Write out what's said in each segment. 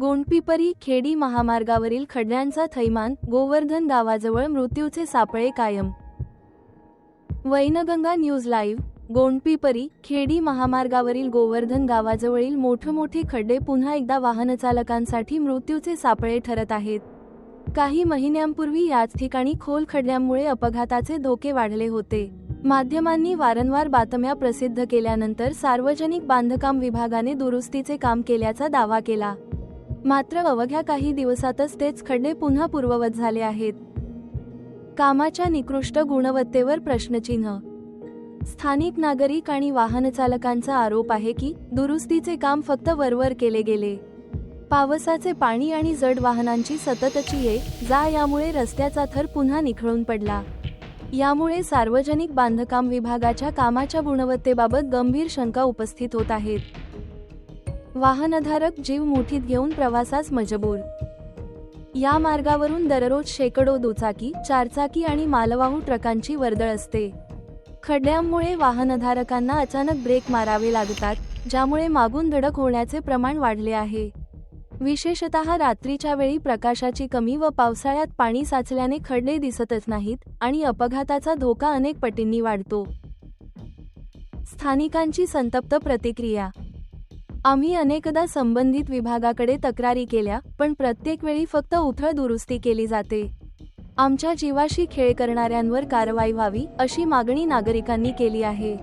गोंडपिपरी खेडी महामार्गावरील खड्ड्यांचा थैमान गोवर्धन गावाजवळ मृत्यूचे सापळे कायम. वैनगंगा न्यूज लाईव्ह गोंडपिपरी खेडी महामार्गावरील गोवर्धन गावाजवळील मोठमोठे खड्डे पुन्हा एकदा वाहनचालकांसाठी मृत्यूचे सापळे ठरत आहेत. काही महिन्यांपूर्वी याच ठिकाणी खोल खड्ड्यांमुळे अपघाताचे धोके वाढले होते. माध्यमांनी वारंवार बातम्या प्रसिद्ध केल्यानंतर सार्वजनिक बांधकाम विभागाने दुरुस्तीचे काम केल्याचा दावा केला. मात्र अवघ्या काही दिवसातच तेच खड्डे पुन्हा पूर्ववत झाले आहेत. कामाच्या निकृष्ट गुणवत्तेवर प्रश्नचिन्ह. स्थानिक नागरिक आणि वाहनचालकांचा आरोप आहे की दुरुस्तीचे काम फक्त वरवर केले गेले. पावसाचे पाणी आणि जड वाहनांची सततची ये जा यामुळे रस्त्याचा थर पुन्हा निखळून पडला. यामुळे सार्वजनिक बांधकाम विभागाच्या कामाच्या गुणवत्तेबाबत गंभीर शंका उपस्थित होत आहेत. वाहनधारक जीव मुठीत घेऊन प्रवासास मजबूर. या मार्गावरून दररोज शेकडो दुचाकी चारचाकी आणि मालवाहू ट्रकांची वर्दळ असते. खड्ड्यांमुळे वाहनधारकांना अचानक ब्रेक मारावे लागतात ज्यामुळे मागून धडक होण्याचे प्रमाण वाढले आहे. विशेषतः रात्रीच्या वेळी प्रकाशाची कमी व पावसाळ्यात पाणी साचल्याने खड्डे दिसतच नाहीत आणि अपघाताचा धोका अनेक पटींनी वाढतो. स्थानिकांची संतप्त प्रतिक्रिया आम्ही अनेकदा संबंधित विभागाकडे तक्रारी केल्या पण प्रत्येक वेळी फक्त उथळ दुरुस्ती केली जाते. आमच्या जीवाशी खेळ करणाऱ्यांवर कारवाई व्हावी अशी मागणी नागरिकांनी केली आहे.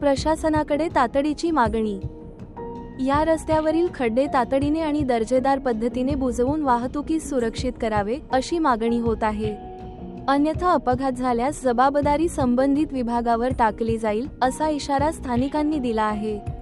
प्रशासनाकडे तातडीची मागणी. या रस्त्यावरील खड्डे तातडीने आणि दर्जेदार पद्धतीने बुजवून वाहतुकीस सुरक्षित करावे अशी मागणी होत आहे. अन्यथा अपघात झाल्यास जबाबदारी संबंधित विभागावर टाकली जाईल असा इशारा स्थानिकांनी दिला आहे.